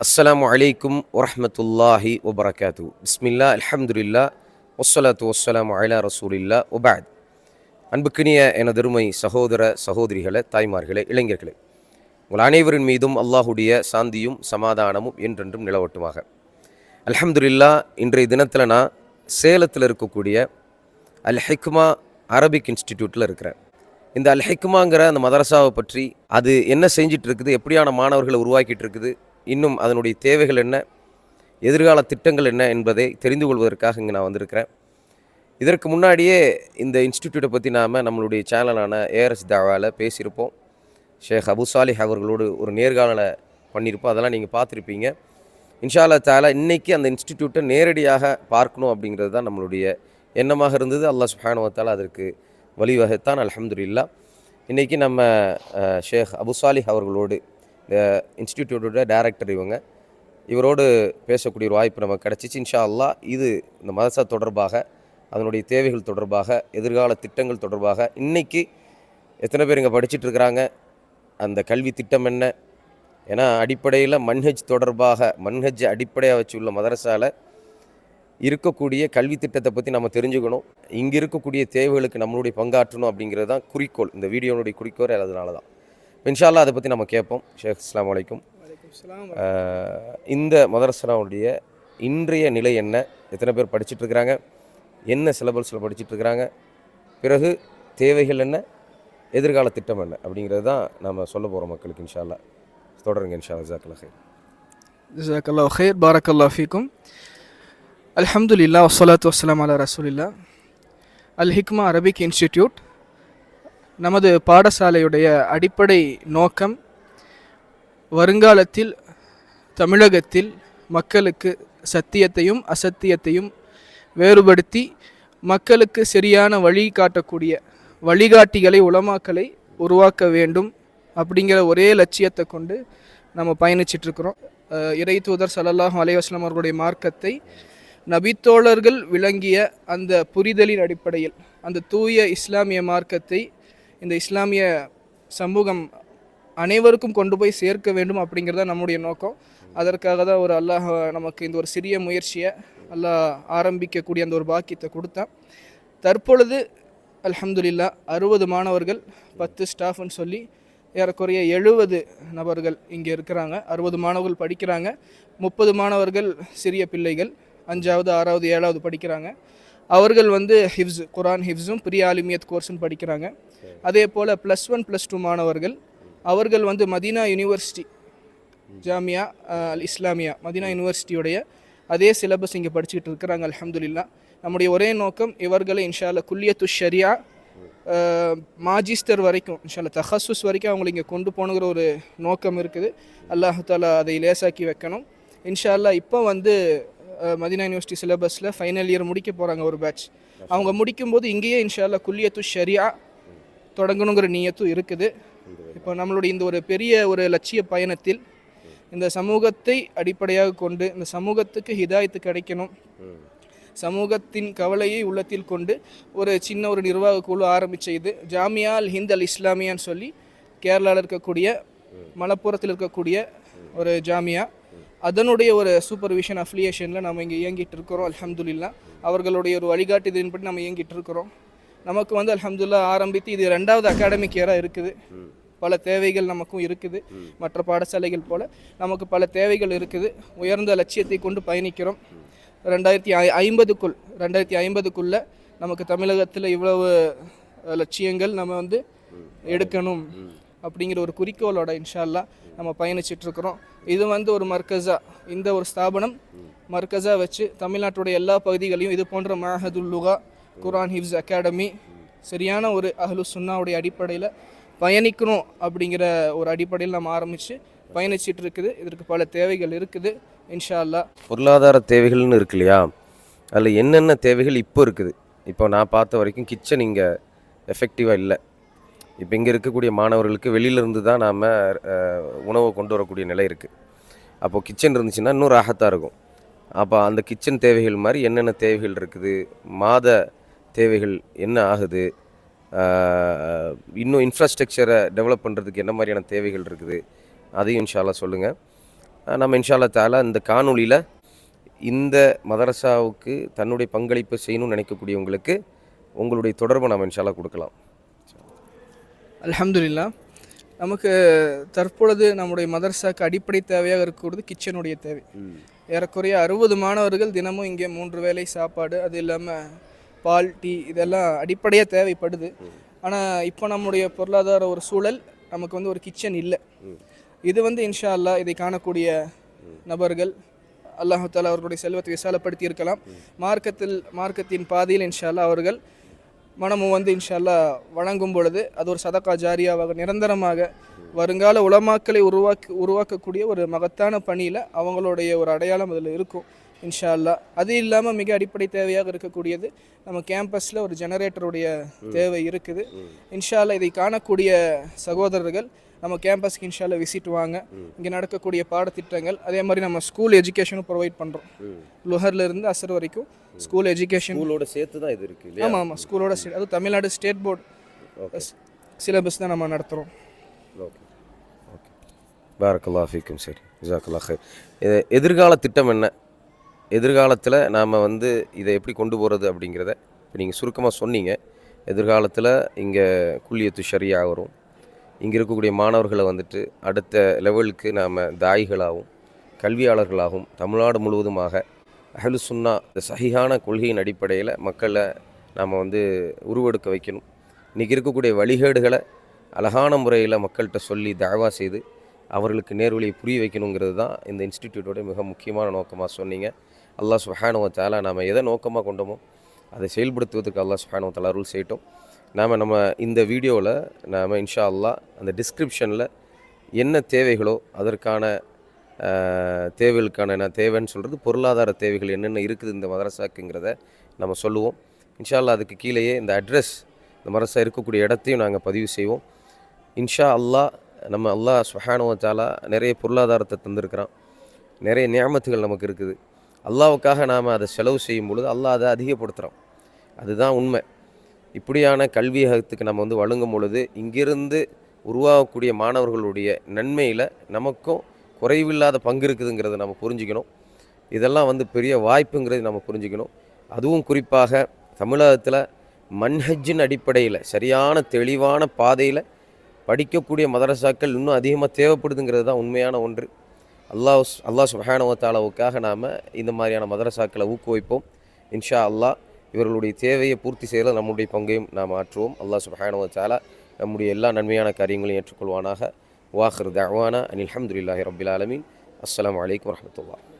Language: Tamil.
அஸ்லாம் அலைக்கும் வரமத்துல்லாஹி வபரகாத்து. பிஸ்மில்லா அலமதுல்லா வஸ்ஸலாத்து வஸ்ஸலாமு அலா ரசூலில்லா ஒபாத் அன்புக்கினிய எனதருமை சகோதர சகோதரிகளே தாய்மார்களே இளைஞர்களே உங்கள் அனைவரின் மீதும் அல்லாஹுடைய சாந்தியும் சமாதானமும் என்றென்றும் நிலவட்டுமாக. அலமதுல்லா இன்றைய தினத்தில் நான் சேலத்தில் இருக்கக்கூடிய அல் ஹிக்மா அரபிக் இன்ஸ்டிடியூட்டில் இருக்கிறேன். இந்த அல் ஹிக்மாங்கிற அந்த மதரசாவை பற்றி அது என்ன செஞ்சிட்டு இருக்குது எப்படியான மாணவர்களை உருவாக்கிட்டு இருக்குது இன்னும் அதனுடைய தேவைகள் என்ன? எதிர்கால திட்டங்கள் என்ன என்பதை தெரிந்து கொள்வதற்காக இங்கே நான் வந்திருக்கிறேன். இதற்கு முன்னாடியே இந்த இன்ஸ்டிடியூட்டை பற்றி நாம் நம்மளுடைய சேனலான ஏஆர்எஸ் தாவாவில் பேசியிருப்போம். ஷேக் அபு சாலிஹ் அவர்களோடு ஒரு நேர்காணலை பண்ணியிருப்போம். அதெல்லாம் நீங்கள் பார்த்துருப்பீங்க. இன்ஷா தாலா இன்றைக்கி அந்த இன்ஸ்டிடியூட்டை நேரடியாக பார்க்கணும் அப்படிங்கிறது தான் நம்மளுடைய எண்ணமாக இருந்தது. அல்லாஹ் சுஹானுவத்தால் அதற்கு வழிவகைத்தான். அலமதுல்லா இன்றைக்கி நம்ம ஷேக் அபு சாலிஹ் அவர்களோடு இந்த இன்ஸ்டிடியூட்டோட டேரக்டர் இவங்க. இவரோடு பேசக்கூடிய ஒரு வாய்ப்பு நமக்கு கிடச்சிச்சு. இன்ஷா அல்லாஹ் இது இந்த மதரசா தொடர்பாக அதனுடைய தேவைகள் தொடர்பாக எதிர்கால திட்டங்கள் தொடர்பாக இன்றைக்கி எத்தனை பேர் இங்கே படிச்சிட்டு இருக்கிறாங்க அந்த கல்வி திட்டம் என்ன? ஏன்னா அடிப்படையில் மன்ஹஜ் தொடர்பாக மன்ஹஜ் அடிப்படையாக வச்சு உள்ள இருக்கக்கூடிய கல்வி திட்டத்தை பற்றி நம்ம தெரிஞ்சுக்கணும். இங்கே இருக்கக்கூடிய தேவைகளுக்கு நம்மளுடைய பங்காற்றணும் அப்படிங்கிறது தான் குறிக்கோள். இந்த வீடியோனுடைய குறிக்கோள் அதனால தான் இன்ஷால்லா அதை பற்றி நம்ம கேட்போம். ஷேக் அஸ்லாம் வலைக்கும் இந்த மதரசனாவுடைய இன்றைய நிலை என்ன? எத்தனை பேர் படிச்சிட்டு இருக்கிறாங்க? என்ன சிலபஸில் படிச்சிட்டு இருக்கிறாங்க? பிறகு தேவைகள் என்ன? எதிர்கால திட்டம் என்ன? அப்படிங்கிறது தான் நம்ம சொல்ல போகிறோம் மக்களுக்கு இன்ஷால்லா தொடருங்க இன்ஷா ஜாக்கலா ஹைர் ஜசாக் அல்லாஹ் ஹைர் பாரக் அல்லா ஃபீக்கும். அல்ஹம்துலில்லா வஸ்ஸலாத்து வஸ்ஸலாம் அலா ரசூலில்லா அல் ஹிக்மா அரபிக் இன்ஸ்டிடியூட். நமது பாடசாலையுடைய அடிப்படை நோக்கம் வருங்காலத்தில் தமிழகத்தில் மக்களுக்கு சத்தியத்தையும் அசத்தியத்தையும் வேறுபடுத்தி மக்களுக்கு சரியான வழி காட்டக்கூடிய வழிகாட்டிகளை உளமாக்கலை உருவாக்க வேண்டும் அப்படிங்கிற ஒரே லட்சியத்தை கொண்டு நம்ம பயணிச்சிட்டுருக்குறோம். இறை தூதர் சல்லல்லாஹு அலைவாஸ்லாம் அவர்களுடைய மார்க்கத்தை நபித்தோழர்கள் விளங்கிய அந்த புரிதலின் அடிப்படையில் அந்த தூய இஸ்லாமிய மார்க்கத்தை இந்த இஸ்லாமிய சமூகம் அனைவருக்கும் கொண்டு போய் சேர்க்க வேண்டும் அப்படிங்கிறது தான் நம்முடைய நோக்கம். அதற்காக தான் ஒரு அல்லாஹ் நமக்கு இந்த ஒரு சிறிய முயற்சியை அல்லாஹ் ஆரம்பிக்கக்கூடிய அந்த ஒரு பாக்கியத்தை கொடுத்தான். தற்பொழுது அலமதுல்லா அறுபது மாணவர்கள் பத்து ஸ்டாஃப்னு சொல்லி ஏறக்குறைய எழுபது நபர்கள் இங்கே இருக்கிறாங்க. அறுபது மாணவர்கள் படிக்கிறாங்க. முப்பது மாணவர்கள் சிறிய பிள்ளைகள் அஞ்சாவது ஆறாவது ஏழாவது படிக்கிறாங்க. அவர்கள் வந்து ஹிப்ஸ் குரான் ஹிப்ஸும் பிரிய ஆலிமியத் கோர்ஸும் படிக்கிறாங்க. அதே போல் ப்ளஸ் ஒன் ப்ளஸ் டூ மாணவர்கள் அவர்கள் வந்து Medina university Jamia al Islamia Medina யூனிவர்சிட்டியுடைய அதே சிலபஸ் இங்கே படிச்சுக்கிட்டு இருக்கிறாங்க அலமதுல்லா நம்முடைய ஒரே நோக்கம் இவர்களை இன்ஷால்ல குல்லியத்து ஷரியா மாஜிஸ்டர் வரைக்கும் இன்ஷால்ல தஹசுஸ் வரைக்கும் அவங்களை இங்கே கொண்டு போகணுங்கிற ஒரு நோக்கம் இருக்குது. அல்லாஹ் தாலா அதை லேசாக்கி வைக்கணும். இன்ஷால்லா இப்போ வந்து மதினா யூனிவர்சிட்டி சிலபஸில் ஃபைனல் இயர் முடிக்க போகிறாங்க ஒரு பேட்ச் அவங்க முடிக்கும்போது இங்கேயே இன்ஷால்லா குல்லியத்து ஷரியா தொடங்கணுங்கிற நீயத்தும் இருக்குது. இப்போ நம்மளுடைய இந்த ஒரு பெரிய ஒரு லட்சிய பயணத்தில் இந்த சமூகத்தை அடிப்படையாக கொண்டு இந்த சமூகத்துக்கு ஹிதாயத்து கிடைக்கணும். சமூகத்தின் கவலையை உள்ளத்தில் கொண்டு ஒரு சின்ன ஒரு நிர்வாக குழு ஆரம்பிச்ச இது ஜாமியா அல் ஹிந்த் அல் இஸ்லாமியான்னு சொல்லி கேரளாவில் இருக்கக்கூடிய மலப்புரத்தில் இருக்கக்கூடிய ஒரு ஜாமியா அதனுடைய ஒரு சூப்பர்விஷன் அஃபிலியேஷனில் நம்ம இங்கே இயங்கிட்டு இருக்கிறோம் அல்ஹம்துலில்லா. அவர்களுடைய ஒரு வழிகாட்டுதலின்படி நம்ம இயங்கிட்டு இருக்கிறோம். நமக்கு வந்து அல்ஹம்துலில்லா ஆரம்பித்து இது ரெண்டாவது அகாடமிக் இயராக இருக்குது. பல தேவைகள் நமக்கும் இருக்குது. மற்ற பாடசாலைகள் போல நமக்கு பல தேவைகள் இருக்குது. உயர்ந்த லட்சியத்தை கொண்டு பயணிக்கிறோம். ரெண்டாயிரத்தி ஐ ஐம்பதுக்குள் ரெண்டாயிரத்தி ஐம்பதுக்குள்ளே நமக்கு தமிழகத்தில் இவ்வளவு லட்சியங்கள் நம்ம வந்து எடுக்கணும். அப்படிங்கிற ஒரு குறிக்கோளோட இன்ஷால்லா நம்ம பயணிச்சிட்ருக்கிறோம். இது வந்து ஒரு மர்கஸா. இந்த ஒரு ஸ்தாபனம் மர்கஸா வச்சு தமிழ்நாட்டுடைய எல்லா பகுதிகளையும் இது போன்ற மஹதுல் லுகா குரான் ஹிப்ஸ் அகாடமி சரியான ஒரு அஹ்லு சுன்னாவுடைய அடிப்படையில் பயணிக்கணும் அப்படிங்கிற ஒரு அடிப்படையில் நம்ம ஆரம்பித்து பயணிச்சிட்டு இருக்குது இதற்கு பல தேவைகள் இருக்குது இன்ஷா பொருளாதார தேவைகள்னு இருக்கு இல்லையா? அதில் என்னென்ன தேவைகள் இப்போ இருக்குது? இப்போ நான் பார்த்த வரைக்கும் கிச்சன் இங்கே எஃபெக்டிவாக இல்லை. இப்போ இங்கே இருக்கக்கூடிய மாணவர்களுக்கு வெளியிலேருந்து தான் நாம் உணவை கொண்டு வரக்கூடிய நிலை இருக்குது அப்போது கிச்சன் இருந்துச்சுன்னா இன்னும் ராகத்தாக இருக்கும். அப்போ அந்த கிச்சன் தேவைகள் மாதிரி என்னென்ன தேவைகள் இருக்குது? மாத தேவைகள் என்ன ஆகுது? இன்னும் இன்ஃப்ராஸ்ட்ரக்சரை டெவலப் பண்ணுறதுக்கு என்ன மாதிரியான தேவைகள் இருக்குது? அதையும் இன்ஷால்லா சொல்லுங்கள் நம்ம இன்ஷால்லா தாலா இந்த காணொலியில் இந்த மதரசாவுக்கு தன்னுடைய பங்களிப்பு செய்யணும்னு நினைக்கக்கூடியவங்களுக்கு உங்களுடைய தொடர்பை நம்ம இன்ஷால்லா கொடுக்கலாம். அல்ஹம்துலில்லாஹ். நமக்கு தற்பொழுது நம்முடைய மதரசாக்கு அடிப்படை தேவையாக இருக்கக்கூடியது கிச்சனுடைய தேவை. ஏறக்குறைய அறுபது மாணவர்கள் தினமும் இங்கே மூன்று வேளை சாப்பாடு அது இல்லாமல் பால் டீ இதெல்லாம் அடிப்படையாக தேவைப்படுது. ஆனால் இப்போ நம்முடைய பொருளாதார ஒரு சூழல் நமக்கு வந்து ஒரு கிச்சன் இல்லை. இது வந்து இன்ஷா அல்லாஹ் இதை காணக்கூடிய நபர்கள் அல்லாஹு தாலா அவர்களுடைய செல்வத்தை விசாலப்படுத்தி இருக்கலாம். மார்க்கத்தில் மார்க்கத்தின் பாதையில் இன்ஷா அல்லாஹ் அவர்கள் மனமும் வந்து இன்ஷால்லா வழங்கும் பொழுது அது ஒரு சதக்கா ஜாரியாவாக நிரந்தரமாக வருங்கால உலமாக்களை உருவாக்கி உருவாக்கக்கூடிய ஒரு மகத்தான பணியில் அவங்களுடைய ஒரு அடையாளம் அதில் இருக்கும் இன்ஷா அல்லாஹ் அது இல்லாமல் மிக அடிப்படை தேவையாக இருக்கக்கூடியது நம்ம கேம்பஸில் ஒரு ஜெனரேட்டருடைய தேவை இருக்குது. இன்ஷா இதை காணக்கூடிய சகோதரர்கள் நம்ம கேம்பஸ்க்கு இன்ஷால்லா விசிட் வாங்க. இங்கே நடக்கக்கூடிய பாடத்திட்டங்கள் அதே மாதிரி நம்ம ஸ்கூல் எஜுகேஷனும் ப்ரொவைட் பண்ணுறோம் லுஹர்ல இருந்து அசர் வரைக்கும் ஸ்கூல் எஜுகேஷன் ஸ்கூலோட சேர்த்து தான் இது இருக்குது ஆமாம் ஆமாம் ஸ்கூலோட ஸ்டே- அதுவும் தமிழ்நாடு ஸ்டேட் போர்டு சிலபஸ் தான் நம்ம நடத்துகிறோம் ஓகே. ஓகே. பாரக்கல்லா ஃபீக்கும் சரி. ஜாக்கல்லா ஹைர் இது எதிர்கால திட்டம் என்ன? எதிர்காலத்தில் நாம் வந்து இதை எப்படி கொண்டு போகிறது அப்படிங்கிறத இப்போ நீங்கள் சுருக்கமாக சொன்னீங்க. எதிர்காலத்தில் இங்கே குல்லியத்து ஷரியா வரும். இங்கே இருக்கக்கூடிய மாணவர்களை வந்துட்டு அடுத்த லெவலுக்கு நாம் தாய்களாகவும் கல்வியாளர்களாகவும் தமிழ்நாடு முழுவதுமாக அஹ்லு சுன்னா இந்த சகியான கொள்கையின் அடிப்படையில் மக்களை நாம் வந்து உருவெடுக்க வைக்கணும். இன்றைக்கி இருக்கக்கூடிய வழிகேடுகளை அழகான முறையில் மக்கள்கிட்ட சொல்லி தயவா செய்து அவர்களுக்கு நேர்வழியை புரிய வைக்கணுங்கிறது தான் இந்த இன்ஸ்டிடியூட்டோட மிக முக்கியமான நோக்கமாக சொன்னீங்க. அல்லாஹ் சுஹானுவ நாம் எதை நோக்கமாக கொண்டோமோ அதை செயல்படுத்துவதற்கு அல்லாஹ் சுஹானுவ அருள் செய்யட்டும். நாம் நம்ம இந்த வீடியோவில் நாம் இன்ஷா அல்லாஹ் அந்த டிஸ்கிரிப்ஷனில் என்ன தேவைகளோ அதற்கான தேவைகளுக்கான என்ன தேவைன்னு சொல்கிறது பொருளாதார தேவைகள் என்னென்ன இருக்குது இந்த மதரசாக்குங்கிறத நம்ம சொல்லுவோம். இன்ஷா அல்லா அதுக்கு கீழேயே இந்த அட்ரஸ் இந்த மதரசா இருக்கக்கூடிய இடத்தையும் நாங்கள் பதிவு செய்வோம். இன்ஷா அல்லாஹ் நம்ம அல்லாஹ் சுஹானுவ நிறைய பொருளாதாரத்தை தந்திருக்கிறான். நிறைய நியமத்துகள் நமக்கு இருக்குது. அல்லாவுக்காக நாம் அதை செலவு செய்யும் பொழுது அல்லாஹ் அதை அதிகப்படுத்துகிறோம் அதுதான் உண்மை. இப்படியான கல்வியகத்துக்கு நம்ம வந்து வழங்கும் பொழுது இங்கிருந்து உருவாகக்கூடிய மாணவர்களுடைய நன்மையில் நமக்கும் குறைவில்லாத பங்கு இருக்குதுங்கிறத நம்ம புரிஞ்சுக்கணும். இதெல்லாம் வந்து பெரிய வாய்ப்புங்கிறது நம்ம புரிஞ்சுக்கணும். அதுவும் குறிப்பாக தமிழகத்தில் மன்ஹஜ்ஜின் அடிப்படையில் சரியான தெளிவான பாதையில் படிக்கக்கூடிய மதரசாக்கள் இன்னும் அதிகமாக தேவைப்படுதுங்கிறது தான் உண்மையான ஒன்று. அல்லாஹ் அல்லாஹ் சுபஹானவத்தாலாவுக்காக நாம் இந்த மாதிரியான மதரசாக்களை ஊக்குவிப்போம். இன்ஷா அல்லாஹ் இவர்களுடைய தேவையை பூர்த்தி செய்யல நம்முடைய பங்கையும் நாம் ஆற்றுவோம். அல்லாஹ் சுபஹானவத்தாலா நம்முடைய எல்லா நன்மையான காரியங்களையும் ஏற்றுக்கொள்வானாக. வாஹர் தவானா அனில் அஹமதுல்லாஹி ரபில் ஆலமின். அஸ்லாம் வலைக்கம் வரமத்துல்லா